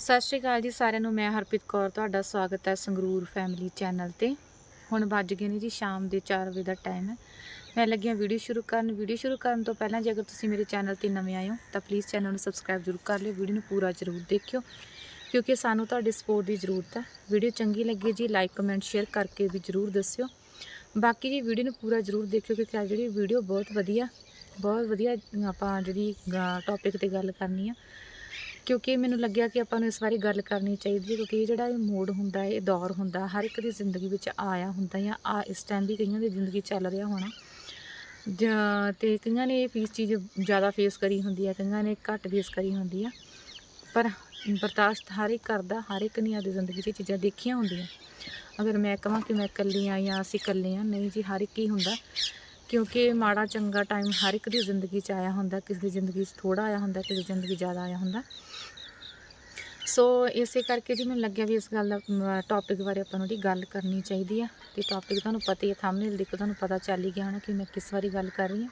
ਸਤਿ ਸ਼੍ਰੀ ਅਕਾਲ ਜੀ ਸਾਰਿਆਂ ਨੂੰ, ਮੈਂ ਹਰਪ੍ਰੀਤ ਕੌਰ, ਤੁਹਾਡਾ ਸਵਾਗਤ ਹੈ ਸੰਗਰੂਰ ਫੈਮਿਲੀ ਚੈਨਲ ਤੇ। ਹੁਣ ਵੱਜ ਗਏ ਨੇ ਜੀ ਸ਼ਾਮ ਦੇ 4 ਵਜੇ ਦਾ ਟਾਈਮ ਹੈ। ਮੈਂ ਲੱਗਿਆ ਵੀਡੀਓ ਸ਼ੁਰੂ ਕਰਨ। ਵੀਡੀਓ ਸ਼ੁਰੂ ਕਰਨ ਤੋਂ ਪਹਿਲਾਂ ਜੇ ਅਗਰ ਤੁਸੀਂ ਮੇਰੇ ਚੈਨਲ ਤੇ ਨਵੇਂ ਆਏ ਹੋ, ਤਾਂ ਪਲੀਜ਼ ਚੈਨਲ ਨੂੰ ਸਬਸਕ੍ਰਾਈਬ ਜ਼ਰੂਰ ਕਰ ਲਿਓ। ਵੀਡੀਓ ਨੂੰ ਪੂਰਾ ਜ਼ਰੂਰ ਦੇਖਿਓ, ਕਿਉਂਕਿ ਸਾਨੂੰ ਤੁਹਾਡੀ ਸਪੋਰਟ ਦੀ ਜ਼ਰੂਰਤ ਹੈ। ਵੀਡੀਓ ਚੰਗੀ ਲੱਗੀ ਜੀ ਲਾਈਕ ਕਮੈਂਟ ਸ਼ੇਅਰ ਕਰਕੇ ਵੀ ਜ਼ਰੂਰ ਦੱਸਿਓ। ਬਾਕੀ ਜੀ ਵੀਡੀਓ ਨੂੰ ਪੂਰਾ ਜ਼ਰੂਰ ਦੇਖਿਓ, ਕਿਉਂਕਿ ਅੱਜ ਜਿਹੜੀ ਵੀਡੀਓ ਬਹੁਤ ਵਧੀਆ ਬਹੁਤ ਵਧੀਆ ਆਪਾਂ ਜਿਹੜੀ ਟੌਪਿਕ ਤੇ ਗੱਲ ਕਰਨੀ ਆ ਕਿਉਂਕਿ ਮੈਨੂੰ ਲੱਗਿਆ ਕਿ ਆਪਾਂ ਨੂੰ ਇਸ ਬਾਰੇ ਗੱਲ ਕਰਨੀ ਚਾਹੀਦੀ ਹੈ, ਕਿਉਂਕਿ ਇਹ ਜਿਹੜਾ ਇਹ ਮੋੜ ਹੁੰਦਾ ਹੈ, ਇਹ ਦੌਰ ਹੁੰਦਾ, ਹਰ ਇੱਕ ਦੀ ਜ਼ਿੰਦਗੀ ਵਿੱਚ ਆਇਆ ਹੁੰਦਾ ਜਾਂ ਆ ਇਸ ਟਾਈਮ ਵੀ ਕਈਆਂ ਦੀ ਜ਼ਿੰਦਗੀ ਚੱਲ ਰਿਹਾ ਹੋਣਾ। ਜਾਂ ਤੇ ਕਈਆਂ ਨੇ ਇਹ ਫੀਸ ਚੀਜ਼ ਜ਼ਿਆਦਾ ਫੇਸ ਕਰੀ ਹੁੰਦੀ ਹੈ, ਕਈਆਂ ਨੇ ਘੱਟ ਫੇਸ ਕਰੀ ਹੁੰਦੀ ਆ। ਪਰ ਬਰਦਾਸ਼ਤ ਹਰ ਇੱਕ ਕਰਦਾ, ਹਰ ਇੱਕ ਨੇ ਆਪਣੀ ਜ਼ਿੰਦਗੀ 'ਚ ਇਹ ਚੀਜ਼ਾਂ ਦੇਖੀਆਂ ਹੁੰਦੀਆਂ। ਅਗਰ ਮੈਂ ਕਹਾਂ ਕਿ ਮੈਂ ਇਕੱਲੀ ਆ ਜਾਂ ਅਸੀਂ ਇਕੱਲੇ ਆ ਨਹੀਂ ਜੀ, ਹਰ ਇੱਕ ਹੀ ਹੁੰਦਾ। ਕਿਉਂਕਿ ਮਾੜਾ ਚੰਗਾ ਟਾਈਮ ਹਰ ਇੱਕ ਦੀ ਜ਼ਿੰਦਗੀ 'ਚ ਆਇਆ ਹੁੰਦਾ, ਕਿਸੇ ਦੀ ਜ਼ਿੰਦਗੀ 'ਚ ਥੋੜਾ ਆਇਆ ਹੁੰਦਾ, ਕਿਸੇ ਦੀ ਜ਼ਿੰਦਗੀ 'ਚ ਜ਼ਿਆਦਾ ਆਇਆ ਹੁੰਦਾ। ਸੋ ਇਸੇ ਕਰਕੇ ਜੀ ਮੈਨੂੰ ਲੱਗਿਆ ਵੀ ਇਸ ਗੱਲ ਦਾ ਟੌਪਿਕ ਬਾਰੇ ਆਪਾਂ ਨੂੰ ਦੀ ਗੱਲ ਕਰਨੀ ਚਾਹੀਦੀ ਆ। ਤੇ ਟੌਪਿਕ ਤੁਹਾਨੂੰ ਪਤਾ ਹੀ ਹੈ ਥੰਬਨੇਲ ਦੇਖ ਕੇ ਤੁਹਾਨੂੰ ਪਤਾ ਚੱਲ ਹੀ ਗਿਆ ਹੋਣਾ ਕਿ ਮੈਂ ਕਿਸ ਬਾਰੇ ਗੱਲ ਕਰ ਰਹੀ ਹਾਂ।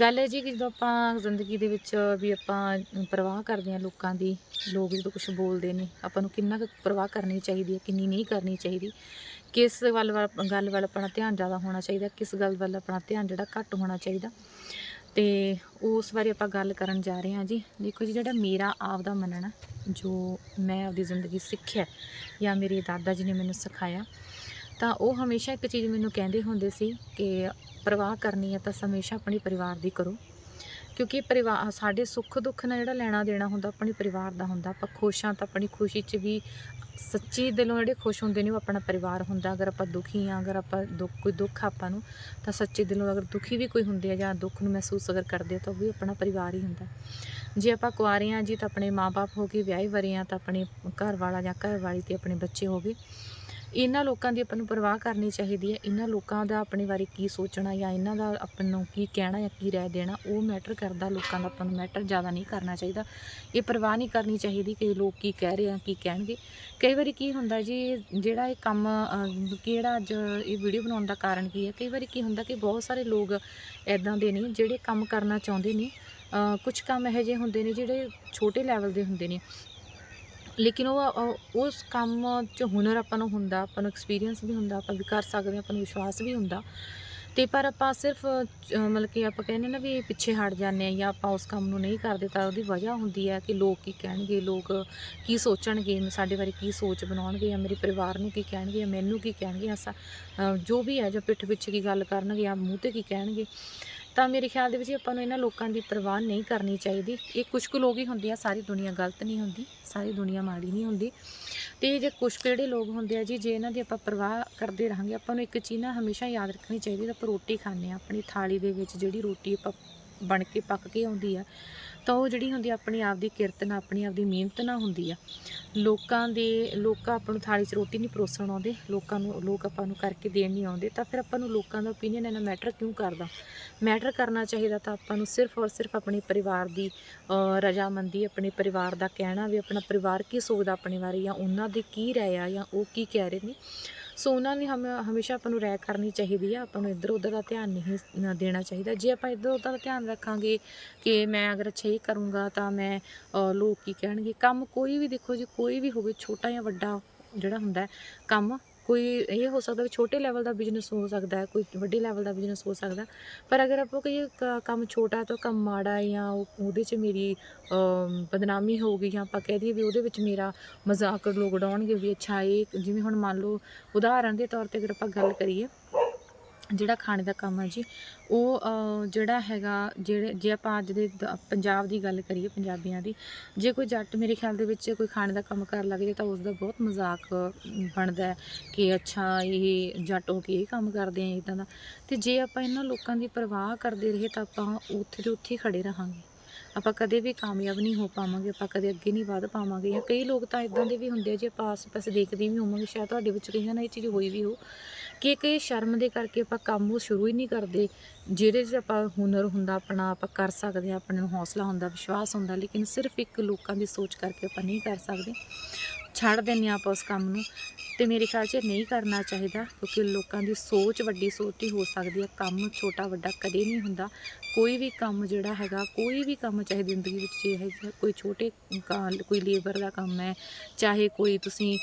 ਗੱਲ ਹੈ ਜੀ ਕਿ ਜਦੋਂ ਆਪਾਂ ਜ਼ਿੰਦਗੀ ਦੇ ਵਿੱਚ ਵੀ ਆਪਾਂ ਪਰਵਾਹ ਕਰਦੇ ਹਾਂ ਲੋਕਾਂ ਦੀ, ਲੋਕ ਜਦੋਂ ਕੁਝ ਬੋਲਦੇ ਨੇ, ਆਪਾਂ ਨੂੰ ਕਿੰਨਾ ਕੁ ਪਰਵਾਹ ਕਰਨੀ ਚਾਹੀਦੀ ਹੈ, ਕਿੰਨੀ ਨਹੀਂ ਕਰਨੀ ਚਾਹੀਦੀ। ਕਿਸ ਵੱਲ ਵੱਲ- ਗੱਲ ਵੱਲ ਆਪਣਾ ਧਿਆਨ ਜ਼ਿਆਦਾ ਹੋਣਾ ਚਾਹੀਦਾ, ਕਿਸ ਗੱਲ ਵੱਲ ਆਪਣਾ ਧਿਆਨ ਜਿਹੜਾ ਘੱਟ ਹੋਣਾ ਚਾਹੀਦਾ। ਤੇ ਉਸ ਬਾਰੇ ਆਪਾਂ ਗੱਲ ਕਰਨ ਜਾ ਰਹੇ ਹਾਂ ਜੀ। ਦੇਖੋ ਜੀ, ਜਿਹੜਾ ਮੇਰਾ ਆਪ ਦਾ ਮੰਨਣਾ, ਜੋ ਮੈਂ ਆਪਦੀ ਜ਼ਿੰਦਗੀ ਸਿੱਖਿਆ ਜਾਂ ਮੇਰੇ ਦਾਦਾ ਜੀ ਨੇ ਮੈਨੂੰ ਸਿਖਾਇਆ, ਤਾਂ ਉਹ ਹਮੇਸ਼ਾ ਇੱਕ ਚੀਜ਼ ਮੈਨੂੰ ਕਹਿੰਦੇ ਹੁੰਦੇ ਸੀ ਕਿ ਪਰਵਾਹ ਕਰਨੀ ਹੈ ਤਾਂ ਹਮੇਸ਼ਾ ਆਪਣੇ ਪਰਿਵਾਰ ਦੀ ਕਰੋ। ਕਿਉਂਕਿ ਪਰਿਵਾਰ ਸਾਡੇ ਸੁੱਖ ਦੁੱਖ ਨਾਲ ਜਿਹੜਾ ਲੈਣਾ ਦੇਣਾ ਹੁੰਦਾ ਆਪਣੇ ਪਰਿਵਾਰ ਦਾ ਹੁੰਦਾ। ਆਪਾਂ ਖੁਸ਼ ਹਾਂ ਤਾਂ ਆਪਣੀ ਖੁਸ਼ੀ 'ਚ ਵੀ ਸੱਚੀ ਦਿਲੋਂ ਜਿਹੜੇ ਖੁਸ਼ ਹੁੰਦੇ ਨੇ, ਉਹ ਆਪਣਾ ਪਰਿਵਾਰ ਹੁੰਦਾ। ਅਗਰ ਆਪਾਂ ਦੁਖੀ ਹਾਂ, ਅਗਰ ਆਪਾਂ ਦੁੱਖ, ਕੋਈ ਦੁੱਖ ਆਪਾਂ ਨੂੰ, ਤਾਂ ਸੱਚੇ ਦਿਲੋਂ ਅਗਰ ਦੁਖੀ ਵੀ ਕੋਈ ਹੁੰਦੇ ਆ ਜਾਂ ਦੁੱਖ ਨੂੰ ਮਹਿਸੂਸ ਅਗਰ ਕਰਦੇ ਤਾਂ ਉਹ ਵੀ ਆਪਣਾ ਪਰਿਵਾਰ ਹੀ ਹੁੰਦਾ। ਜੇ ਆਪਾਂ ਕੁਆਰੇ ਹਾਂ ਜੀ, ਤਾਂ ਆਪਣੇ ਮਾਪੇ ਹੋ ਗਏ ਵਿਆਹੇ ਵਰੇ ਆ ਤਾਂ ਆਪਣੇ ਘਰ ਵਾਲਾ ਜਾਂ ਘਰ ਵਾਲੀ ਤੇ ਆਪਣੇ ਬੱਚੇ ਹੋ ਗਏ। ਇਹਨਾਂ ਲੋਕਾਂ ਦੀ ਆਪਾਂ ਨੂੰ ਪਰਵਾਹ ਕਰਨੀ ਚਾਹੀਦੀ ਹੈ ਇਹਨਾਂ ਲੋਕਾਂ ਦਾ ਆਪਣੇ ਬਾਰੇ ਕੀ ਸੋਚਣਾ ਜਾਂ ਇਹਨਾਂ ਦਾ ਆਪਾਂ ਨੂੰ ਕੀ ਕਹਿਣਾ ਜਾਂ ਕੀ ਰਾਏ ਦੇਣਾ ਉਹ ਮੈਟਰ ਕਰਦਾ ਲੋਕਾਂ ਦਾ ਆਪਾਂ ਨੂੰ ਮੈਟਰ ਜ਼ਿਆਦਾ ਨਹੀਂ ਕਰਨਾ ਚਾਹੀਦਾ। ਇਹ ਪਰਵਾਹ ਨਹੀਂ ਕਰਨੀ ਚਾਹੀਦੀ ਕਿ ਲੋਕ ਕੀ ਕਹਿ ਰਹੇ ਆ ਕੀ ਕਹਿਣਗੇ। ਕਈ ਵਾਰੀ ਕੀ ਹੁੰਦਾ ਜੀ ਜਿਹੜਾ ਇਹ ਕੰਮ ਅਹ, ਕਿਹੜਾ ਅੱਜ ਇਹ ਵੀਡੀਓ ਬਣਾਉਣ ਦਾ ਕਾਰਨ ਕੀ ਹੈ? ਕਈ ਵਾਰੀ ਕੀ ਹੁੰਦਾ ਕਿ ਬਹੁਤ ਸਾਰੇ ਲੋਕ ਐਦਾਂ ਦੇ ਨੇ ਜਿਹੜੇ ਕੰਮ ਕਰਨਾ ਚਾਹੁੰਦੇ ਨੇ ਕੁਝ ਕੰਮ ਇਹੋ ਜਿਹੇ ਹੁੰਦੇ ਨੇ ਜਿਹੜੇ ਛੋਟੇ ਲੈਵਲ ਦੇ ਹੁੰਦੇ ਨੇ। ਲੇਕਿਨ ਉਹ ਉਸ ਕੰਮ 'ਚ ਹੁਨਰ ਆਪਾਂ ਨੂੰ ਹੁੰਦਾ, ਆਪਾਂ ਨੂੰ ਐਕਸਪੀਰੀਅੰਸ ਵੀ ਹੁੰਦਾ, ਆਪਾਂ ਵੀ ਕਰ ਸਕਦੇ ਹਾਂ, ਆਪਾਂ ਨੂੰ ਵਿਸ਼ਵਾਸ ਵੀ ਹੁੰਦਾ। ਤੇ ਪਰ ਆਪਾਂ ਸਿਰਫ ਮਤਲਬ ਕਿ ਆਪਾਂ ਕਹਿੰਦੇ ਨਾ ਵੀ ਪਿੱਛੇ ਹਟ ਜਾਂਦੇ ਆ ਜਾਂ ਆਪਾਂ ਉਸ ਕੰਮ ਨੂੰ ਨਹੀਂ ਕਰਦੇ ਤਾਂ ਉਹਦੀ ਵਜ੍ਹਾ ਹੁੰਦੀ ਹੈ ਕਿ ਲੋਕ ਕੀ ਕਹਿਣਗੇ, ਲੋਕ ਕੀ ਸੋਚਣਗੇ, ਸਾਡੇ ਬਾਰੇ ਕੀ ਸੋਚ ਬਣਾਉਣਗੇ ਜਾਂ ਮੇਰੇ ਪਰਿਵਾਰ ਨੂੰ ਕੀ ਕਹਿਣਗੇ ਜਾਂ ਮੈਨੂੰ ਕੀ ਕਹਿਣਗੇ ਜਾਂ ਸਾ- ਜੋ ਵੀ ਹੈ, ਜੋ ਪਿੱਠ ਪਿੱਛੇ ਕੀ ਗੱਲ ਕਰਨਗੇ ਜਾਂ ਮੂੰਹ ਤੇ ਕੀ ਕਹਿਣਗੇ। ਤਾਂ ਮੇਰੇ ਖਿਆਲ ਦੇ ਵਿੱਚ ਆਪਾਂ ਨੂੰ ਇਹਨਾਂ ਲੋਕਾਂ ਦੀ ਪਰਵਾਹ ਨਹੀਂ ਕਰਨੀ ਚਾਹੀਦੀ। ਇਹ ਕੁਝ ਕੁ ਲੋਕ ਹੀ ਹੁੰਦੇ ਆ, ਸਾਰੀ ਦੁਨੀਆ ਗਲਤ ਨਹੀਂ ਹੁੰਦੀ, ਸਾਰੀ ਦੁਨੀਆ ਮਾੜੀ ਨਹੀਂ ਹੁੰਦੀ। ਤੇ ਜੇ ਕੁਝ ਕੁ ਲੋਕ ਹੁੰਦੇ ਆ ਜੀ, ਜੇ ਇਹਨਾਂ ਦੀ ਆਪਾਂ ਪਰਵਾਹ ਕਰਦੇ ਰਹਾਂਗੇ, ਆਪਾਂ ਨੂੰ ਇੱਕ ਚੀਜ਼ ਨਾ ਹਮੇਸ਼ਾ ਯਾਦ ਰੱਖਣੀ ਚਾਹੀਦੀ ਤਾਂ ਆਪਾਂ ਰੋਟੀ ਖਾਂਦੇ ਆ, ਆਪਣੀ ਥਾਲੀ ਦੇ ਵਿੱਚ ਜਿਹੜੀ ਰੋਟੀ ਆਪਾਂ ਬਣ ਕੇ ਪੱਕ ਕੇ ਆਉਂਦੀ ਆ ਤਾਂ ਉਹ ਜਿਹੜੀ ਹੁੰਦੀ ਆ, ਆਪਣੀ ਆਪ ਦੀ ਕਿਰਤ ਨਾਲ, ਆਪਣੀ ਆਪ ਦੀ ਮਿਹਨਤ ਨਾਲ ਹੁੰਦੀ ਆ। ਲੋਕਾਂ ਦੇ, ਲੋਕਾਂ ਆਪਾਂ ਨੂੰ ਥਾਲੀ 'ਚ ਰੋਟੀ ਨਹੀਂ ਪਰੋਸਣ ਆਉਂਦੇ, ਲੋਕਾਂ ਨੂੰ, ਲੋਕ ਆਪਾਂ ਨੂੰ ਕਰਕੇ ਦੇਣ ਨਹੀਂ ਆਉਂਦੇ, ਤਾਂ ਫਿਰ ਆਪਾਂ ਨੂੰ ਲੋਕਾਂ ਦਾ ਓਪੀਨੀਅਨ ਇਹਨਾਂ ਮੈਟਰ ਕਿਉਂ ਕਰਦਾ? ਮੈਟਰ ਕਰਨਾ ਚਾਹੀਦਾ ਤਾਂ ਆਪਾਂ ਨੂੰ ਸਿਰਫ ਔਰ ਸਿਰਫ ਆਪਣੇ ਪਰਿਵਾਰ ਦੀ ਰਜ਼ਾਮੰਦੀ, ਆਪਣੇ ਪਰਿਵਾਰ ਦਾ ਕਹਿਣਾ ਵੀ ਆਪਣਾ ਪਰਿਵਾਰ ਕੀ ਸੋਚਦਾ ਆਪਣੇ ਬਾਰੇ ਜਾਂ ਉਹਨਾਂ ਦੇ ਕੀ ਰਾਏ ਆ ਜਾਂ ਉਹ ਕੀ ਕਹਿ ਰਹੇ ਨੇ। ਸੋ ਉਹਨਾਂ ਨੇ ਹਮ ਹਮੇਸ਼ਾ ਆਪਾਂ ਨੂੰ ਰਹਿ ਕਰਨੀ ਚਾਹੀਦੀ ਆ। ਆਪਾਂ ਨੂੰ ਇੱਧਰ ਉੱਧਰ ਦਾ ਧਿਆਨ ਨਹੀਂ ਦੇਣਾ ਚਾਹੀਦਾ। ਜੇ ਆਪਾਂ ਇੱਧਰ ਉੱਧਰ ਦਾ ਧਿਆਨ ਰੱਖਾਂਗੇ ਕਿ ਮੈਂ ਅਗਰ ਅੱਛਾ ਇਹ ਕਰੂੰਗਾ ਤਾਂ ਮੈਂ ਲੋਕ ਕੀ ਕਹਿਣਗੇ? ਕੰਮ ਕੋਈ ਵੀ ਦੇਖੋ, ਜੀ ਕੋਈ ਵੀ ਹੋਵੇ, ਛੋਟਾ ਜਾਂ ਵੱਡਾ ਜਿਹੜਾ ਹੁੰਦਾ ਕੰਮ ਕੋਈ ਇਹ ਹੋ ਸਕਦਾ ਵੀ ਛੋਟੇ ਲੈਵਲ ਦਾ ਬਿਜ਼ਨਸ ਹੋ ਸਕਦਾ ਹੈ ਕੋਈ ਵੱਡੇ ਲੈਵਲ ਦਾ ਬਿਜ਼ਨਸ ਹੋ ਸਕਦਾ ਪਰ ਅਗਰ ਆਪਾਂ ਕੋਈ ਕ- ਕੰਮ ਛੋਟਾ ਤੋਂ ਕੰਮ ਮਾੜਾ ਜਾਂ ਉਹ- ਉਹਦੇ 'ਚ ਮੇਰੀ ਅਮ, ਬਦਨਾਮੀ ਹੋਊਗੀ ਜਾਂ ਆਪਾਂ ਕਹਿ ਦਈਏ ਵੀ ਉਹਦੇ ਵਿੱਚ ਮੇਰਾ ਮਜ਼ਾਕ ਲੋਕ ਉਡਾਉਣਗੇ ਵੀ ਅੱਛਾ ਇਹ ਜਿਵੇਂ ਹੁਣ ਮੰਨ ਲਓ ਉਦਾਹਰਨ ਦੇ ਤੌਰ ਤੇ ਅਗਰ ਆਪਾਂ ਗੱਲ ਕਰੀਏ ਜਿਹੜਾ ਖਾਣੇ ਦਾ ਕੰਮ ਹੈ ਜੀ, ਉਹ ਜਿਹੜਾ ਹੈਗਾ ਜਿਹੜੇ, ਜੇ ਆਪਾਂ ਅੱਜ ਦੇ ਪੰਜਾਬ ਦੀ ਗੱਲ ਕਰੀਏ ਪੰਜਾਬੀਆਂ ਦੀ, ਜੇ ਕੋਈ ਜੱਟ ਮੇਰੇ ਖਿਆਲ ਦੇ ਵਿੱਚ ਕੋਈ ਖਾਣੇ ਦਾ ਕੰਮ ਕਰਨ ਲੱਗ ਜੇ ਤਾਂ ਉਸ ਦਾ ਬਹੁਤ ਮਜ਼ਾਕ ਬਣਦਾ ਕਿ ਅੱਛਾ ਇਹ ਜੱਟ ਹੋ ਕੇ ਇਹ ਕੰਮ ਕਰਦੇ ਆ ਇਦਾਂ ਦਾ। ਤੇ ਜੇ ਆਪਾਂ ਇਹਨਾਂ ਲੋਕਾਂ ਦੀ ਪਰਵਾਹ ਕਰਦੇ ਰਹੇ ਤਾਂ ਆਪਾਂ ਉੱਥੇ ਦੇ ਉੱਥੇ ਹੀ ਖੜੇ ਰਹਾਂਗੇ। ਆਪਾਂ ਕਦੇ ਵੀ ਕਾਮਯਾਬ ਨਹੀਂ ਹੋ ਪਾਵਾਂਗੇ, ਆਪਾਂ ਕਦੇ ਅੱਗੇ ਨਹੀਂ ਵਧ ਪਾਵਾਂਗੇ ਜਾਂ ਕਈ ਲੋਕ ਤਾਂ ਇਦਾਂ ਦੇ ਵੀ ਹੁੰਦੇ ਆ, ਜੇ ਆਪਾਂ ਆਸ ਪਾਸ ਦੇਖਦੇ ਵੀ ਹੋਵਾਂਗੇ, ਸ਼ਾਇਦ ਤੁਹਾਡੇ ਵਿੱਚ ਕਈਆਂ ਨਾਲ ਇਹ ਚੀਜ਼ ਹੋਈ ਵੀ ਹੋ। ਕਿ ਕਿ ਸ਼ਰਮ ਦੇ ਕਰਕੇ ਆਪਾਂ ਕੰਮ ਉਹ ਸ਼ੁਰੂ ਹੀ ਨਹੀਂ ਕਰਦੇ ਜਿਹੜੇ 'ਚ ਆਪਾਂ ਹੁਨਰ ਹੁੰਦਾ ਆਪਣਾ, ਆਪਾਂ ਕਰ ਸਕਦੇ ਹਾਂ, ਆਪਣੇ ਨੂੰ ਹੌਸਲਾ ਹੁੰਦਾ, ਵਿਸ਼ਵਾਸ ਹੁੰਦਾ, ਲੇਕਿਨ ਸਿਰਫ ਇੱਕ ਲੋਕਾਂ ਦੀ ਸੋਚ ਕਰਕੇ ਆਪਾਂ ਨਹੀਂ ਕਰ ਸਕਦੇ। ਛੱਡ ਦਿੰਦੇ ਹਾਂ ਆਪਾਂ ਉਸ ਕੰਮ ਨੂੰ। ਤੇ ਮੇਰੇ ਖਿਆਲ 'ਚ ਨਹੀਂ ਕਰਨਾ ਚਾਹੀਦਾ, ਕਿਉਂਕਿ ਲੋਕਾਂ ਦੀ ਸੋਚ ਵੱਡੀ ਸੋਚ ਹੀ ਹੋ ਸਕਦੀ ਹੈ। ਕੰਮ ਛੋਟਾ ਵੱਡਾ ਕਦੇ ਨਹੀਂ ਹੁੰਦਾ। ਕੋਈ ਵੀ ਕੰਮ ਜਿਹੜਾ ਹੈਗਾ, ਕੋਈ ਵੀ ਕੰਮ ਚਾਹੇ ਜ਼ਿੰਦਗੀ ਵਿੱਚ ਜੇ ਹੈ ਕੋਈ ਛੋਟੇ ਕੋਈ ਲੇਬਰ ਦਾ ਕੰਮ ਹੈ, ਚਾਹੇ ਕੋਈ ਤੁਸੀਂ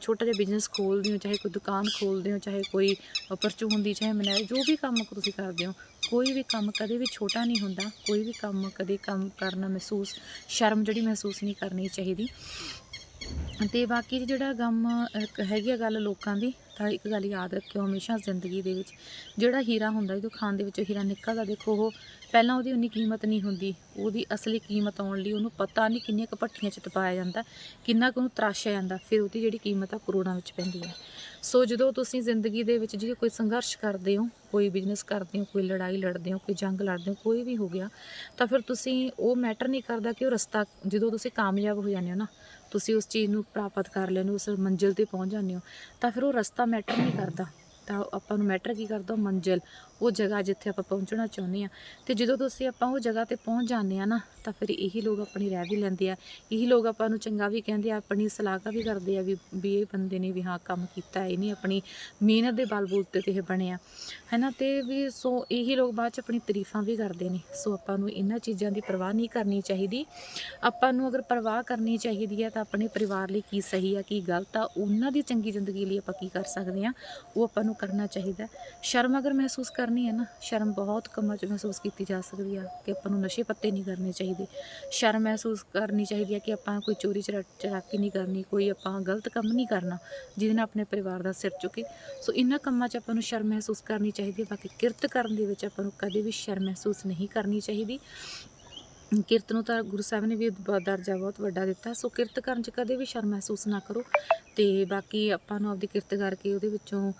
ਛੋਟਾ ਜਿਹਾ ਬਿਜ਼ਨਸ ਖੋਲਦੇ ਹੋ, ਚਾਹੇ ਕੋਈ ਦੁਕਾਨ ਖੋਲਦੇ ਹੋ, ਚਾਹੇ ਕੋਈ ਪਰਚੂਨ ਦੀ, ਚਾਹੇ ਮਨਾਈ ਜੋ ਵੀ ਕੰਮ ਤੁਸੀਂ ਕਰਦੇ ਹੋ, ਕੋਈ ਵੀ ਕੰਮ ਕਦੇ ਵੀ ਛੋਟਾ ਨਹੀਂ ਹੁੰਦਾ। ਕੋਈ ਵੀ ਕੰਮ ਕਦੇ ਕੰਮ ਕਰਨਾ ਮਹਿਸੂਸ, ਸ਼ਰਮ ਜਿਹੜੀ ਮਹਿਸੂਸ ਨਹੀਂ ਕਰਨੀ ਚਾਹੀਦੀ। ਤੇ ਬਾਕੀ ਜਿਹੜਾ ਗਮ ਹੈਗੀ ਆ ਗੱਲ ਲੋਕਾਂ ਦੀ, ਤਾਂ ਇੱਕ ਗੱਲ ਯਾਦ ਰੱਖਿਓ ਹਮੇਸ਼ਾ ਜ਼ਿੰਦਗੀ ਦੇ ਵਿੱਚ। ਜਿਹੜਾ ਹੀਰਾ ਹੁੰਦਾ ਜਦੋਂ ਖਾਨ ਦੇ ਵਿੱਚੋਂ ਹੀਰਾ ਨਿਕਲਦਾ, ਦੇਖੋ ਉਹ ਪਹਿਲਾਂ ਉਹਦੀ ਉਨੀ ਕੀਮਤ ਨਹੀਂ ਹੁੰਦੀ। ਉਹਦੀ ਅਸਲੀ ਕੀਮਤ ਆਉਣ ਲਈ ਉਹਨੂੰ ਪਤਾ ਨਹੀਂ ਕਿੰਨੀਆਂ ਕੁ ਭੱਠੀਆਂ 'ਚ ਤਪਾਇਆ ਜਾਂਦਾ, ਕਿੰਨਾ ਕੁ ਉਹਨੂੰ ਤਰਾਸ਼ਿਆ ਜਾਂਦਾ, ਫਿਰ ਉਹਦੀ ਜਿਹੜੀ ਕੀਮਤ ਆ ਕਰੋੜਾਂ ਵਿੱਚ ਪੈਂਦੀ ਹੈ ਸੋ ਜਦੋਂ ਤੁਸੀਂ ਜ਼ਿੰਦਗੀ ਦੇ ਵਿੱਚ ਜੇ ਕੋਈ ਸੰਘਰਸ਼ ਕਰਦੇ ਹੋ, ਕੋਈ ਬਿਜ਼ਨਸ ਕਰਦੇ ਹੋ, ਕੋਈ ਲੜਾਈ ਲੜਦੇ ਹੋ, ਕੋਈ ਜੰਗ ਲੜਦੇ ਹੋ, ਕੋਈ ਵੀ ਹੋ ਗਿਆ, ਤਾਂ ਫਿਰ ਤੁਸੀਂ ਉਹ ਮੈਟਰ ਨਹੀਂ ਕਰਦਾ ਕਿ ਉਹ ਰਸਤਾ, ਜਦੋਂ ਤੁਸੀਂ ਕਾਮਯਾਬ ਹੋ ਜਾਂਦੇ ਹੋ ਨਾ ਤੁਸੀਂ ਉਸ ਚੀਜ਼ ਨੂੰ ਪ੍ਰਾਪਤ ਕਰ ਲੈਂਦੇ ਹੋ, ਉਸ ਮੰਜ਼ਿਲ ਤੇ ਪਹੁੰਚ ਜਾਂਦੇ ਹੋ, ਤਾਂ ਫਿਰ ਉਹ ਰਸਤਾ ਮੈਟਰ ਨਹੀਂ ਕਰਦਾ। ਤਾਂ ਆਪਾਂ ਨੂੰ ਮੈਟਰ ਕੀ ਕਰਦਾ? ਮੰਜ਼ਿਲ। ਉਹ ਜਗ੍ਹਾ ਜਿੱਥੇ ਆਪਾਂ ਪਹੁੰਚਣਾ ਚਾਹੁੰਦੇ ਆ ਤੇ ਜਦੋਂ ਤੁਸੀਂ ਆਪਾਂ ਉਹ ਜਗ੍ਹਾ ਤੇ ਪਹੁੰਚ ਜਾਂਦੇ ਆ ਨਾ, ਤਾਂ ਫਿਰ ਇਹੀ ਲੋਕ ਆਪਣੀ ਰਹਿ ਵੀ ਲੈਂਦੇ ਆ। ਇਹੀ ਲੋਕ ਆਪਾਂ ਨੂੰ ਚੰਗਾ ਵੀ ਕਹਿੰਦੇ ਆ, ਆਪਣੀ ਸਲਾਹਕਾ ਵੀ ਕਰਦੇ ਆ ਵੀ ਵੀ ਇਹ ਬੰਦੇ ਨੇ ਵੀ ਹਾਂ ਕੰਮ ਕੀਤਾ, ਇਹ ਨਹੀਂ ਆਪਣੀ ਮਿਹਨਤ ਦੇ ਬਲਬੂਤੇ ਤੇ ਇਹ ਬਣਿਆ ਹੈਨਾ, ਤੇ ਵੀ ਸੋ ਇਹੀ ਲੋਕ ਬਾਅਦ ਚ ਆਪਣੀ ਤਾਰੀਫਾਂ ਵੀ ਕਰਦੇ ਨੇ। ਸੋ ਆਪਾਂ ਨੂੰ ਇਹਨਾਂ ਚੀਜ਼ਾਂ ਦੀ ਪਰਵਾਹ ਨਹੀਂ ਕਰਨੀ ਚਾਹੀਦੀ। ਆਪਾਂ ਨੂੰ ਅਗਰ ਪਰਵਾਹ ਕਰਨੀ ਚਾਹੀਦੀ ਹੈ, ਤਾਂ ਆਪਣੇ ਪਰਿਵਾਰ ਲਈ ਕੀ ਸਹੀ ਆ, ਕੀ ਗਲਤ ਆ, ਉਹਨਾਂ ਦੀ ਚੰਗੀ ਜ਼ਿੰਦਗੀ ਲਈ ਆਪਾਂ ਕੀ ਕਰ ਸਕਦੇ ਆ ਉਹ ਆਪਾਂ ਨੂੰ ਕਰਨਾ ਚਾਹੀਦਾ। ਸ਼ਰਮ ਅਗਰ ਮਹਿਸੂਸ ਕਰ ਕਰਨੀ ਹੈ ਨਾ, ਸ਼ਰਮ ਬਹੁਤ ਕੰਮਾਂ 'ਚ ਮਹਿਸੂਸ ਕੀਤੀ ਜਾ ਸਕਦੀ ਆ ਕਿ ਆਪਾਂ ਨੂੰ ਨਸ਼ੇ ਪੱਤੇ ਨਹੀਂ ਕਰਨੇ ਚਾਹੀਦੇ। ਸ਼ਰਮ ਮਹਿਸੂਸ ਕਰਨੀ ਚਾਹੀਦੀ ਹੈ ਕਿ ਆਪਾਂ ਕੋਈ ਚੋਰੀ ਚਰਾ- ਚਲਾਕੀ ਨਹੀਂ ਕਰਨੀ, ਕੋਈ ਆਪਾਂ ਗਲਤ ਕੰਮ ਨਹੀਂ ਕਰਨਾ ਜਿਹਦੇ ਨਾਲ ਆਪਣੇ ਪਰਿਵਾਰ ਦਾ ਸਿਰ ਚੁੱਕੇ ਸੋ ਇਹਨਾਂ ਕੰਮਾਂ 'ਚ ਆਪਾਂ ਨੂੰ ਸ਼ਰਮ ਮਹਿਸੂਸ ਕਰਨੀ ਚਾਹੀਦੀ ਹੈ ਬਾਕੀ ਕਿਰਤ ਕਰਨ ਦੇ ਵਿੱਚ ਆਪਾਂ ਨੂੰ ਕਦੇ ਵੀ ਸ਼ਰਮ ਮਹਿਸੂਸ ਨਹੀਂ ਕਰਨੀ ਚਾਹੀਦੀ। ਕਿਰਤ ਨੂੰ ਤਾਂ ਗੁਰੂ ਸਾਹਿਬ ਨੇ ਵੀ ਦਰਜਾ ਬਹੁਤ ਵੱਡਾ ਦਿੱਤਾ। ਸੋ ਕਿਰਤ ਕਰਨ 'ਚ ਕਦੇ ਵੀ ਸ਼ਰਮ ਮਹਿਸੂਸ ਨਾ ਕਰੋ ਤੇ ਬਾਕੀ ਆਪਾਂ ਨੂੰ ਆਪਦੀ ਕਿਰਤ ਕਰਕੇ ਉਹਦੇ ਵਿੱਚੋਂ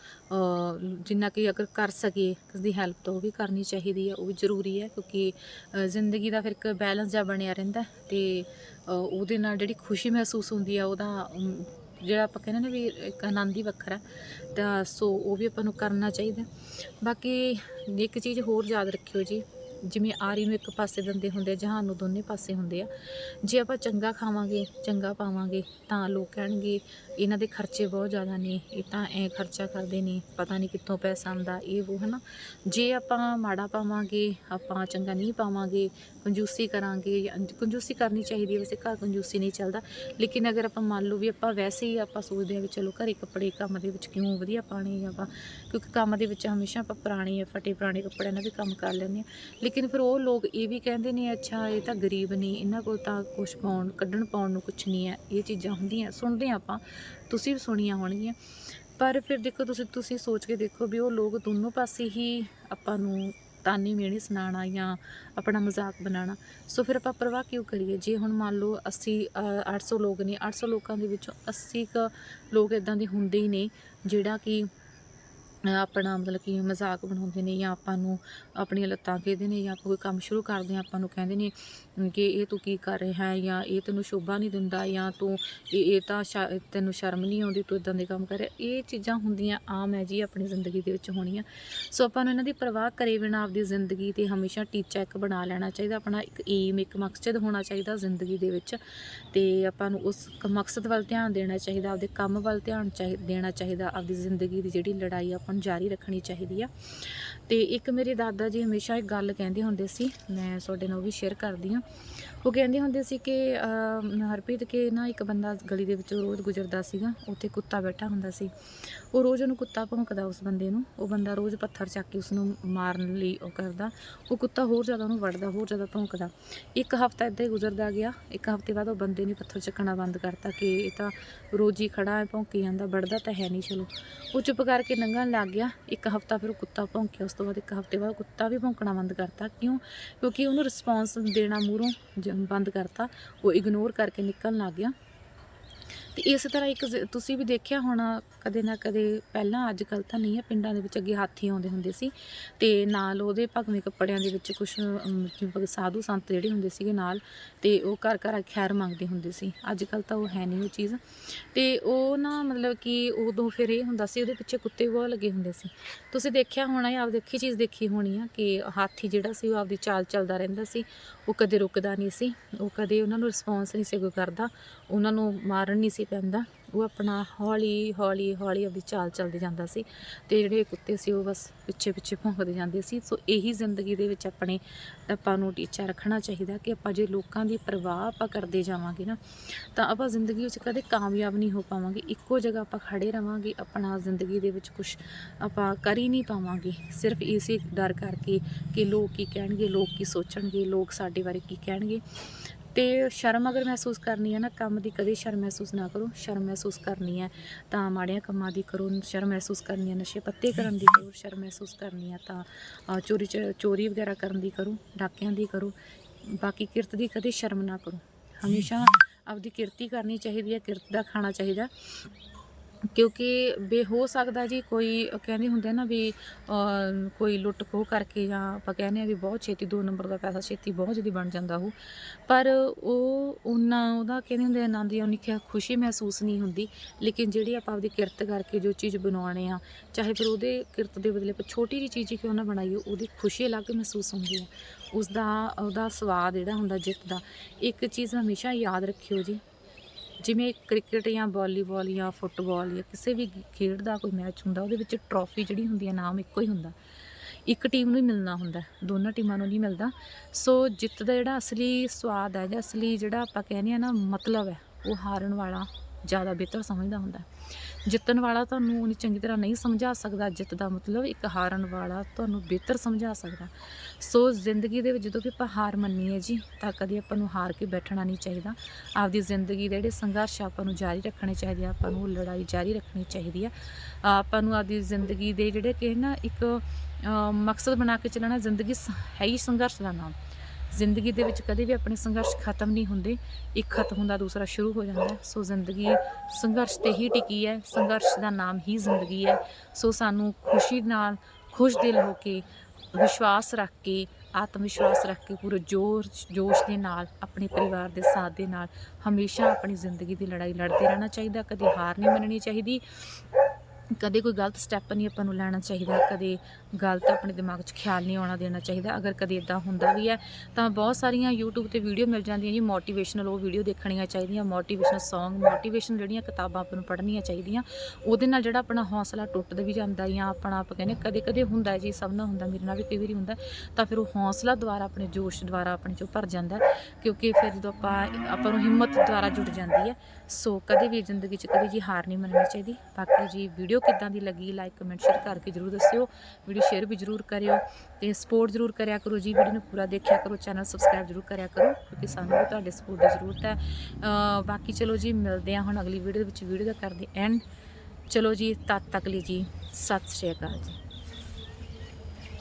ਜਿੰਨਾ ਕਿ ਅਗਰ ਕਰ ਸਕੀਏ ਉਸ ਦੀ ਹੈਲਪ ਤਾਂ ਉਹ ਵੀ ਕਰਨੀ ਚਾਹੀਦੀ ਹੈ ਉਹ ਵੀ ਜ਼ਰੂਰੀ ਹੈ ਕਿਉਂਕਿ ਜ਼ਿੰਦਗੀ ਦਾ ਫਿਰ ਇੱਕ ਬੈਲੈਂਸ ਜਿਹਾ ਬਣਿਆ ਰਹਿੰਦਾ ਤੇ ਉਹਦੇ ਨਾਲ ਜਿਹੜੀ ਖੁਸ਼ੀ ਮਹਿਸੂਸ ਹੁੰਦੀ ਆ, ਉਹਦਾ ਜਿਹੜਾ ਆਪਾਂ ਕਹਿੰਦੇ ਨੇ ਵੀ ਇੱਕ ਆਨੰਦ ਹੀ ਵੱਖਰਾ ਤਾਂ ਸੋ ਉਹ ਵੀ ਆਪਾਂ ਨੂੰ ਕਰਨਾ ਚਾਹੀਦਾ ਬਾਕੀ ਇੱਕ ਚੀਜ਼ ਹੋਰ ਯਾਦ ਰੱਖਿਓ ਜੀ ਜਿਵੇਂ ਆਰੀ ਨੂੰ ਇੱਕ ਪਾਸੇ ਦੰਦੇ ਹੁੰਦੇ ਆ, ਜਹਾਨ ਨੂੰ ਦੋਨੇ ਪਾਸੇ ਹੁੰਦੇ ਆ। ਜੇ ਆਪਾਂ ਚੰਗਾ ਖਾਵਾਂਗੇ ਚੰਗਾ ਪਾਵਾਂਗੇ ਤਾਂ ਲੋਕ ਕਹਿਣਗੇ ਇਹਨਾਂ ਦੇ ਖਰਚੇ ਬਹੁਤ ਜ਼ਿਆਦਾ ਨੇ ਇਹ ਤਾਂ ਐ ਖਰਚਾ ਕਰਦੇ ਨੇ ਪਤਾ ਨਹੀਂ ਕਿੱਥੋਂ ਪੈਸਾ ਆਉਂਦਾ ਇਹ ਉਹ ਹਨਾ। ਜੇ ਆਪਾਂ ਮਾੜਾ ਪਾਵਾਂਗੇ ਆਪਾਂ ਚੰਗਾ ਨਹੀਂ ਪਾਵਾਂਗੇ ਕੰਜੂਸੀ ਕਰਾਂਗੇ ਜਾਂ ਕੰਜੂਸੀ ਕਰਨੀ ਚਾਹੀਦੀ ਹੈ ਵੈਸੇ ਘਰ ਕੰਜੂਸੀ ਨਹੀਂ ਚੱਲਦਾ। ਲੇਕਿਨ ਅਗਰ ਆਪਾਂ ਮੰਨ ਲਓ ਵੀ ਆਪਾਂ ਵੈਸੇ ਹੀ ਆਪਾਂ ਸੋਚਦੇ ਆ ਵੀ ਚਲੋ ਘਰੇ ਕੱਪੜੇ ਕੰਮ ਦੇ ਵਿੱਚ ਕਿਉਂ ਵਧੀਆ ਪਾਣੇ ਆਪਾਂ ਕਿਉਂਕਿ ਕੰਮ ਦੇ ਵਿੱਚ ਹਮੇਸ਼ਾ ਆਪਾਂ ਪੁਰਾਣੇ ਜਾਂ ਫਟੇ ਪੁਰਾਣੇ ਕੱਪੜਿਆਂ ਨਾਲ ਵੀ ਕੰਮ ਕਰ ਲੈਂਦੇ ਆ ਲੇਕਿਨ ਫਿਰ ਉਹ ਲੋਕ ਇਹ ਵੀ ਕਹਿੰਦੇ ਨੇ ਅੱਛਾ ਇਹ ਤਾਂ ਗਰੀਬ ਨੇ ਇਹਨਾਂ ਕੋਲ ਤਾਂ ਕੁਝ ਪਾਉਣ ਕੱਢਣ ਪਾਉਣ ਨੂੰ ਕੁਝ ਨਹੀਂ ਹੈ ਇਹ ਚੀਜ਼ਾਂ ਹੁੰਦੀਆਂ ਸੁਣਦੇ ਹਾਂ ਆਪਾਂ ਤੁਸੀਂ ਵੀ ਸੁਣੀਆਂ ਹੋਣਗੀਆਂ। ਪਰ ਫਿਰ ਦੇਖੋ ਤੁਸੀਂ ਤੁਸੀਂ ਸੋਚ ਕੇ ਦੇਖੋ ਵੀ ਉਹ ਲੋਕ ਦੋਨੋਂ ਪਾਸੇ ਹੀ ਆਪਾਂ ਨੂੰ ਤਾਨੀ ਮਿਹਣੇ ਸੁਣਾਉਣਾ ਜਾਂ ਆਪਣਾ ਮਜ਼ਾਕ ਬਣਾਉਣਾ। ਸੋ ਫਿਰ ਆਪਾਂ ਪਰਵਾਹ ਕਿਉਂ ਕਰੀਏ? ਜੇ ਹੁਣ ਮੰਨ ਲਓ ਅਸੀਂ ਅ, 800 ਲੋਕ ਨੇ 800 ਲੋਕਾਂ ਦੇ ਵਿੱਚੋਂ 80 ਕ ਲੋਕ ਇਦਾਂ ਦੇ ਹੁੰਦੇ ਹੀ ਨੇ ਜਿਹੜਾ ਕਿ ਆਪਣਾ ਮਤਲਬ ਕਿ ਮਜ਼ਾਕ ਬਣਾਉਂਦੇ ਨੇ ਜਾਂ ਆਪਾਂ ਨੂੰ ਆਪਣੀਆਂ ਲੱਤਾਂ ਕਹਿੰਦੇ ਨੇ ਜਾਂ ਕੋਈ ਕੰਮ ਸ਼ੁਰੂ ਕਰਦੇ ਆ ਆਪਾਂ ਨੂੰ ਕਹਿੰਦੇ ਨੇ ਕਿ ਇਹ ਤੂੰ ਕੀ ਕਰ ਰਿਹਾ ਹੈ ਜਾਂ ਇਹ ਤੈਨੂੰ ਸ਼ੋਭਾ ਨਹੀਂ ਦਿੰਦਾ ਜਾਂ ਤੂੰ ਇਹ ਤਾਂ ਸ਼ਾ- ਤੈਨੂੰ ਸ਼ਰਮ ਨਹੀਂ ਆਉਂਦੀ, ਤੂੰ ਇਦਾਂ ਦੇ ਕੰਮ ਕਰ ਰਿਹਾ। ਇਹ ਚੀਜ਼ਾਂ ਹੁੰਦੀਆਂ ਆਮ ਹੈ ਜੀ ਆਪਣੀ ਜ਼ਿੰਦਗੀ ਦੇ ਵਿੱਚ ਹੋਣੀਆਂ। ਸੋ ਆਪਾਂ ਨੂੰ ਇਹਨਾਂ ਦੀ ਪਰਵਾਹ ਕਰੇ ਬਿਨਾਂ ਆਪਦੀ ਜ਼ਿੰਦਗੀ ਤੇ ਹਮੇਸ਼ਾ ਟੀਚਾ ਇੱਕ ਬਣਾ ਲੈਣਾ ਚਾਹੀਦਾ, ਆਪਣਾ ਇੱਕ ਏਮ ਇੱਕ ਮਕਸਦ ਹੋਣਾ ਚਾਹੀਦਾ ਜ਼ਿੰਦਗੀ ਦੇ ਵਿੱਚ। ਤੇ ਆਪਾਂ ਨੂੰ ਉਸ ਮਕਸਦ ਵੱਲ ਧਿਆਨ ਦੇਣਾ ਚਾਹੀਦਾ, ਆਪਦੇ ਕੰਮ ਵੱਲ ਧਿਆਨ ਚਾਹੀ, ਦੇਣਾ ਚਾਹੀਦਾ, ਆਪਦੀ ਜ਼ਿੰਦਗੀ ਦੀ ਜਿਹੜੀ ਲੜਾਈ ਆਪਾਂ ਨੂੰ ਜਾਰੀ ਰੱਖਣੀ ਚਾਹੀਦੀ ਆ। ਤੇ ਇੱਕ ਮੇਰੇ ਦਾਦਾ ਜੀ ਹਮੇਸ਼ਾ ਇੱਕ ਗੱਲ ਕਹਿੰਦੇ ਹੁੰਦੇ ਸੀ, ਮੈਂ ਤੁਹਾਡੇ ਨਾਲ ਉਹ ਵੀ ਸ਼ੇਅਰ ਕਰਦੀ ਹਾਂ। ਉਹ ਕਹਿੰਦੇ ਹੁੰਦੇ ਸੀ ਕਿ ਹਰਪ੍ਰੀਤ ਕੇ ਨਾ ਇੱਕ ਬੰਦਾ ਗਲੀ ਦੇ ਵਿੱਚੋਂ ਰੋਜ਼ ਗੁਜ਼ਰਦਾ ਸੀਗਾ, ਉੱਥੇ ਕੁੱਤਾ ਬੈਠਾ ਹੁੰਦਾ ਸੀ। ਉਹ ਰੋਜ਼ ਉਹਨੂੰ ਕੁੱਤਾ ਭੌਂਕਦਾ ਉਸ ਬੰਦੇ ਨੂੰ, ਉਹ ਬੰਦਾ ਰੋਜ਼ ਪੱਥਰ ਚੱਕ ਕੇ ਉਸ ਨੂੰ ਮਾਰਨ ਲਈ ਉਹ ਕਰਦਾ। ਉਹ ਕੁੱਤਾ ਹੋਰ ਜ਼ਿਆਦਾ ਉਹਨੂੰ ਵੜਦਾ, ਹੋਰ ਜ਼ਿਆਦਾ ਭੌਂਕਦਾ। ਇੱਕ ਹਫ਼ਤਾ ਇੱਦਾਂ ਹੀ ਗੁਜ਼ਰਦਾ ਗਿਆ, ਇੱਕ ਹਫ਼ਤੇ ਬਾਅਦ ਉਹ ਬੰਦੇ ਨੇ ਪੱਥਰ ਚੱਕਣਾ ਬੰਦ ਕਰਤਾ ਕਿ ਇਹ ਤਾਂ ਰੋਜ਼ ਹੀ ਖੜਾ ਹੈ, ਭੌਂਕੀ ਜਾਂਦਾ, ਵੜਦਾ ਤਾਂ ਹੈ ਨਹੀਂ, ਚਲੋ। ਉਹ ਚੁੱਪ ਕਰਕੇ ਲੰਘਣ ਲੱਗ ਗਿਆ, ਇੱਕ ਹਫ਼ਤਾ ਫਿਰ ਉਹ ਕੁੱਤਾ ਭੌਂਕਿਆ, ਉਸ ਤੋਂ ਬਾਅਦ ਇੱਕ ਹਫ਼ਤੇ ਬਾਅਦ ਕੁੱਤਾ ਵੀ ਭੌਂਕਣਾ ਬੰਦ ਕਰਤਾ। ਕਿਉਂ? ਕਿਉਂਕਿ ਉਹਨੂੰ ਰਿਸਪੌਂਸ ਦੇਣਾ ਮੂਹਰੋਂ ਬੰਦ ਕਰਤਾ ਉਹ ਇਗਨੋਰ ਕਰਕੇ ਨਿਕਲਣ ਲੱਗ ਗਿਆ। ਤੇ ਇਸ ਤਰ੍ਹਾਂ ਇੱਕ ਜ਼- ਤੁਸੀਂ ਵੀ ਦੇਖਿਆ ਹੋਣਾ, ਕਦੇ ਨਾ ਕਦੇ ਪਹਿਲਾਂ ਅੱਜ ਕੱਲ ਤਾਂ ਨਹੀਂ ਹੈ, ਪਿੰਡਾਂ ਦੇ ਵਿੱਚ ਅੱਗੇ ਹਾਥੀ ਆਉਂਦੇ ਹੁੰਦੇ ਸੀ ਤੇ ਨਾਲ ਉਹਦੇ ਭਗਵੇਂ ਕੱਪੜਿਆਂ ਦੇ ਵਿੱਚ ਕੁਝ ਜਿਵੇਂ ਸਾਧੂ ਸੰਤ ਜਿਹੜੇ ਹੁੰਦੇ ਸੀਗੇ ਨਾਲ ਤੇ ਉਹ ਘਰ ਘਰ ਖੈਰ ਮੰਗਦੇ ਹੁੰਦੇ ਸੀ। ਅੱਜ ਕੱਲ ਤਾਂ ਉਹ ਹੈ ਨਹੀਂ ਉਹ ਚੀਜ਼। ਤੇ ਉਹ ਨਾ ਮਤਲਬ ਕਿ ਉਦੋਂ ਫਿਰ ਇਹ ਹੁੰਦਾ ਸੀ, ਉਹਦੇ ਪਿੱਛੇ ਕੁੱਤੇ ਬਹੁਤ ਲੱਗੇ ਹੁੰਦੇ ਸੀ। ਤੁਸੀਂ ਦੇਖਿਆ ਹੋਣਾ ਹੈ ਆਪਦੀ ਅੱਖੀ ਚੀਜ਼ ਦੇਖੀ ਹੋਣੀ ਆ ਕਿ ਹਾਥੀ ਜਿਹੜਾ ਸੀ ਉਹ ਆਪਦੀ ਚਾਲ ਚੱਲਦਾ ਰਹਿੰਦਾ ਸੀ, ਉਹ ਕਦੇ ਰੁਕਦਾ ਨਹੀਂ ਸੀ, ਉਹ ਕਦੇ ਉਹਨਾਂ ਨੂੰ ਰਿਸਪੌਂਸ ਨਹੀਂ ਸੀ ਕੋਈ ਕਰਦਾ, ਉਹਨਾਂ ਨੂੰ ਮਾਰਨ ਨਹੀਂ ਸੀ ਪੈਂਦਾ। ਉਹ ਆਪਣਾ ਹੌਲੀ ਹੌਲੀ ਹੌਲੀ ਆਪਦੀ ਚਾਲ ਚੱਲਦੇ ਜਾਂਦਾ ਸੀ ਤੇ ਜਿਹੜੇ ਕੁੱਤੇ ਸੀ ਉਹ ਬਸ ਪਿੱਛੇ ਪਿੱਛੇ ਭੌਂਕਦੇ ਜਾਂਦੇ ਸੀ। ਸੋ ਇਹੀ ਜ਼ਿੰਦਗੀ ਦੇ ਵਿੱਚ ਆਪਣੇ ਆਪਾਂ ਨੂੰ ਟੀਚਾ ਰੱਖਣਾ ਚਾਹੀਦਾ ਕਿ ਆਪਾਂ ਜੇ ਲੋਕਾਂ ਦੀ ਪਰਵਾਹ ਆਪਾਂ ਕਰਦੇ ਜਾਵਾਂਗੇ ਨਾ, ਤਾਂ ਆਪਾਂ ਜ਼ਿੰਦਗੀ ਵਿੱਚ ਕਦੇ ਕਾਮਯਾਬ ਨਹੀਂ ਹੋ ਪਾਵਾਂਗੇ। ਇੱਕੋ ਜਗ੍ਹਾ ਆਪਾਂ ਖੜੇ ਰਵਾਂਗੇ, ਆਪਣਾ ਜ਼ਿੰਦਗੀ ਦੇ ਵਿੱਚ ਕੁਝ ਆਪਾਂ ਕਰ ਹੀ ਨਹੀਂ ਪਾਵਾਂਗੇ। ਸਿਰਫ ਇਸੇ ਡਰ ਕਰਕੇ ਕਿ ਲੋਕ ਕੀ ਕਹਿਣਗੇ, ਲੋਕ ਕੀ ਸੋਚਣਗੇ, ਲੋਕ ਸਾਡੇ ਬਾਰੇ ਕੀ ਕਹਿਣਗੇ। ਤੇ ਸ਼ਰਮ ਅਗਰ ਮਹਿਸੂਸ ਕਰਨੀ ਹੈ ਨਾ, ਕੰਮ ਦੀ ਕਦੇ ਸ਼ਰਮ ਮਹਿਸੂਸ ਨਾ ਕਰੋ, ਸ਼ਰਮ ਮਹਿਸੂਸ ਕਰਨੀ ਹੈ, ਤਾਂ ਮਾੜਿਆਂ ਕੰਮਾਂ ਦੀ ਕਰੋ, ਸ਼ਰਮ ਮਹਿਸੂਸ ਕਰਨੀ ਹੈ, ਨਸ਼ੇ ਪੱਤੇ ਕਰਨ ਦੀ ਕਰੋ, ਸ਼ਰਮ ਮਹਿਸੂਸ ਕਰਨੀ ਹੈ, ਤਾਂ ਚੋਰੀ ਚ- ਚੋਰੀ ਵਗੈਰਾ ਕਰਨ ਦੀ ਕਰੋ, ਡਾਕਿਆਂ ਦੀ ਕਰੋ, ਬਾਕੀ ਕਿਰਤ ਦੀ ਕਦੇ ਸ਼ਰਮ ਨਾ ਕਰੋ। ਹਮੇਸ਼ਾ ਆਪਦੀ ਕਿਰਤੀ ਕਰਨੀ ਚਾਹੀਦੀ ਹੈ, ਕਿਰਤ ਦਾ ਖਾਣਾ ਚਾਹੀਦਾ। ਕਿਉਂਕਿ ਬੇ ਹੋ ਸਕਦਾ ਜੀ ਕੋਈ ਕਹਿੰਦੇ ਹੁੰਦੇ ਆ ਨਾ ਵੀ ਕੋਈ ਲੁੱਟ ਖੋਹ ਕਰਕੇ ਜਾਂ ਆਪਾਂ ਕਹਿੰਦੇ ਆ ਵੀ ਬਹੁਤ ਛੇਤੀ ਦੋ ਨੰਬਰ ਦਾ ਪੈਸਾ ਛੇਤੀ ਬਹੁਤ ਜਲਦੀ ਬਣ ਜਾਂਦਾ ਉਹ। ਪਰ ਉਹ ਉਹਨਾਂ ਉਹਦਾ ਕਹਿੰਦੇ ਹੁੰਦੇ ਆ, ਆਨੰਦ ਜਾਂ ਉਨੀ ਖੁਸ਼ੀ ਮਹਿਸੂਸ ਨਹੀਂ ਹੁੰਦੀ। ਲੇਕਿਨ ਜਿਹੜੀ ਆਪਾਂ ਆਪਦੀ ਕਿਰਤ ਕਰਕੇ ਜੋ ਚੀਜ਼ ਬਣਾਉਣੇ ਆ ਚਾਹੇ ਫਿਰ ਉਹਦੇ ਕਿਰਤ ਦੇ ਬਦਲੇ ਆਪਾਂ ਛੋਟੀ ਜਿਹੀ ਚੀਜ਼ ਹੀ ਕਿਉਂ ਨਾ ਬਣਾਈਏ ਉਹਦੀ ਖੁਸ਼ੀ ਅਲੱਗ ਮਹਿਸੂਸ ਹੁੰਦੀ ਹੈ ਉਸ ਦਾ ਉਹਦਾ ਸਵਾਦ ਜਿਹੜਾ ਹੁੰਦਾ ਜਿੱਤ ਦਾ ਇੱਕ ਚੀਜ਼ ਹਮੇਸ਼ਾ ਯਾਦ ਰੱਖਿਓ ਜੀ। ਜਿਵੇਂ ਕ੍ਰਿਕਟ ਜਾਂ ਵਾਲੀਬਾਲ ਜਾਂ ਫੁੱਟਬਾਲ ਜਾਂ ਕਿਸੇ ਵੀ ਖੇਡ ਦਾ ਕੋਈ ਮੈਚ ਹੁੰਦਾ, ਉਹਦੇ ਵਿੱਚ ਟਰੋਫੀ ਜਿਹੜੀ ਹੁੰਦੀ ਹੈ, ਨਾਮ ਇੱਕੋ ਹੀ ਹੁੰਦਾ। ਇੱਕ ਟੀਮ ਨੂੰ ਹੀ ਮਿਲਣਾ ਹੁੰਦਾ, ਦੋਨਾਂ ਟੀਮਾਂ ਨੂੰ ਨਹੀਂ ਮਿਲਦਾ। ਸੋ ਜਿੱਤ ਦਾ ਜਿਹੜਾ ਅਸਲੀ ਸਵਾਦ ਹੈ ਜਾਂ ਅਸਲੀ ਜਿਹੜਾ ਆਪਾਂ ਕਹਿੰਦੇ ਆ ਨਾ ਮਤਲਬ ਹੈ, ਉਹ ਹਾਰਨ ਵਾਲਾ ਜ਼ਿਆਦਾ ਬਿਹਤਰ ਸਮਝਦਾ ਹੁੰਦਾ ਜਿੱਤਣ ਵਾਲਾ ਤੁਹਾਨੂੰ ਉਹਨੀ ਚੰਗੀ ਤਰ੍ਹਾਂ ਨਹੀਂ ਸਮਝਾ ਸਕਦਾ, ਜਿੱਤ ਦਾ ਮਤਲਬ ਇੱਕ ਹਾਰਨ ਵਾਲਾ ਤੁਹਾਨੂੰ ਬਿਹਤਰ ਸਮਝਾ ਸਕਦਾ। ਸੋ ਜ਼ਿੰਦਗੀ ਦੇ ਵਿੱਚ ਜਦੋਂ ਵੀ ਆਪਾਂ ਹਾਰ ਮੰਨੀਏ ਜੀ, ਤਾਂ ਕਦੇ ਆਪਾਂ ਨੂੰ ਹਾਰ ਕੇ ਬੈਠਣਾ ਨਹੀਂ ਚਾਹੀਦਾ। ਆਪਦੀ ਜ਼ਿੰਦਗੀ ਦੇ ਜਿਹੜੇ ਸੰਘਰਸ਼ ਆਪਾਂ ਨੂੰ ਜਾਰੀ ਰੱਖਣੇ ਚਾਹੀਦੇ ਆ, ਆਪਾਂ ਨੂੰ ਲੜਾਈ ਜਾਰੀ ਰੱਖਣੀ ਚਾਹੀਦੀ ਆ। ਆਪਾਂ ਨੂੰ ਆਪਦੀ ਜ਼ਿੰਦਗੀ ਦੇ ਜਿਹੜੇ ਕਿ ਨਾ ਇੱਕ ਮਕਸਦ ਬਣਾ ਕੇ ਚੱਲਣਾ, ਜ਼ਿੰਦਗੀ ਸ- ਹੈ ਹੀ ਸੰਘਰਸ਼ ਦਾ ਨਾਮ। ਜ਼ਿੰਦਗੀ ਦੇ ਵਿੱਚ ਕਦੇ ਵੀ ਆਪਣੇ ਸੰਘਰਸ਼ ਖਤਮ ਨਹੀਂ ਹੁੰਦੇ। ਇੱਕ ਖਤਮ ਹੁੰਦਾ, ਦੂਸਰਾ ਸ਼ੁਰੂ ਹੋ ਜਾਂਦਾ ਸੋ ਜ਼ਿੰਦਗੀ ਸੰਘਰਸ਼ ਤੇ ਹੀ ਟਿਕੀ ਹੈ। ਸੰਘਰਸ਼ ਦਾ ਨਾਮ ਹੀ ਜ਼ਿੰਦਗੀ ਹੈ। ਸੋ ਸਾਨੂੰ ਖੁਸ਼ੀ ਨਾਲ ਖੁਸ਼ ਦਿਲ ਹੋ ਕੇ, ਵਿਸ਼ਵਾਸ ਰੱਖ ਕੇ ਆਤਮ ਵਿਸ਼ਵਾਸ ਰੱਖ ਕੇ, ਪੂਰੇ ਜੋਰ, ਜੋਸ਼ ਦੇ ਨਾਲ, ਆਪਣੇ ਪਰਿਵਾਰ ਦੇ ਸਾਥ ਦੇ ਨਾਲ ਹਮੇਸ਼ਾ ਆਪਣੀ ਜ਼ਿੰਦਗੀ ਦੀ ਲੜਾਈ ਲੜਦੇ ਰਹਿਣਾ ਚਾਹੀਦਾ। ਕਦੇ ਹਾਰ ਨਹੀਂ ਮੰਨਣੀ ਚਾਹੀਦੀ। ਕਦੇ ਕੋਈ ਗਲਤ ਸਟੈਪ ਨਹੀਂ ਆਪਾਂ ਨੂੰ ਲੈਣਾ ਚਾਹੀਦਾ, ਕਦੇ ਗਲਤ ਆਪਣੇ ਦਿਮਾਗ 'ਚ ਖਿਆਲ ਨਹੀਂ ਆਉਣਾ ਦੇਣਾ ਚਾਹੀਦਾ। ਅਗਰ ਕਦੇ ਇਦਾਂ ਹੁੰਦਾ ਵੀ ਹੈ, ਤਾਂ ਬਹੁਤ ਸਾਰੀਆਂ YouTube ਤੇ ਵੀਡੀਓ ਮਿਲ ਜਾਂਦੀਆਂ ਜੀ ਮੋਟੀਵੇਸ਼ਨਲ ਉਹ ਵੀਡੀਓ ਦੇਖਣੀਆਂ ਚਾਹੀਦੀਆਂ ਮੋਟੀਵੇਸ਼ਨਲ Song ਮੋਟੀਵੇਸ਼ਨ ਜਿਹੜੀਆਂ ਕਿਤਾਬਾਂ ਆਪਾਂ ਨੂੰ ਪੜ੍ਹਨੀਆਂ ਚਾਹੀਦੀਆਂ, ਉਹਦੇ ਨਾਲ ਜਿਹੜਾ ਆਪਣਾ ਹੌਸਲਾ ਟੁੱਟਦਾ ਵੀ ਜਾਂਦਾ ਜਾਂ ਆਪਣਾ ਆਪ ਕਹਿੰਦੇ ਕਦੇ ਕਦੇ ਹੁੰਦਾ ਜੀ, ਸਭ ਨਾਲ ਹੁੰਦਾ, ਮੇਰੇ ਨਾਲ ਵੀ ਕਈ ਵਾਰੀ ਹੁੰਦਾ, ਤਾਂ ਫਿਰ ਉਹ ਹੌਸਲਾ ਦੁਆਰਾ ਆਪਣੇ ਜੋਸ਼ ਦੁਆਰਾ ਆਪਣੇ ਚੋਂ ਭਰ ਜਾਂਦਾ ਕਿਉਂਕਿ ਫਿਰ ਜਦੋਂ ਆਪਾਂ ਆਪਾਂ ਨੂੰ ਹਿੰਮਤ ਦੁਆਰਾ ਜੁੜ ਜਾਂਦੀ ਹੈ, ਸੋ ਕਦੇ ਵੀ ਜ਼ਿੰਦਗੀ 'ਚ ਕਦੇ ਜੀ ਹਾਰ ਨਹੀਂ ਮੰਨਣੀ ਚਾਹੀਦੀ। ਬਾਕੀ ਜੀ ਵੀਡੀਓ ਕਿੱਦਾਂ ਦੀ ਲੱਗੀ ਲਾਈਕ ਕਮੈਂਟ ਸ਼ੇਅਰ ਕਰਕੇ ਜਰੂਰ ਦੱਸਿਓ। ਵੀਡੀਓ ਸ਼ੇਅਰ ਵੀ ਜਰੂਰ ਕਰਿਓ ਤੇ ਸਪੋਰਟ ਜਰੂਰ ਕਰਿਆ ਕਰੋ ਜੀ। ਵੀਡੀਓ ਨੂੰ ਪੂਰਾ ਦੇਖਿਆ ਕਰੋ ਚੈਨਲ ਸਬਸਕ੍ਰਾਈਬ ਜਰੂਰ ਕਰਿਆ ਕਰੋ ਕਿਉਂਕਿ ਸਾਨੂੰ ਵੀ ਤੁਹਾਡੇ ਸਪੋਰਟ ਦੀ ਜ਼ਰੂਰਤ ਹੈ। ਬਾਕੀ ਚਲੋ ਜੀ, ਮਿਲਦੇ ਹਾਂ ਹੁਣ ਅਗਲੀ ਵੀਡੀਓ ਦੇ ਵਿੱਚ। ਵੀਡੀਓ ਦਾ ਕਰਦੇ ਐਂਡ ਚਲੋ ਜੀ, ਤਦ ਤੱਕ ਲਈ ਜੀ, ਸਤਿ ਸ਼੍ਰੀ ਅਕਾਲ ਜੀ।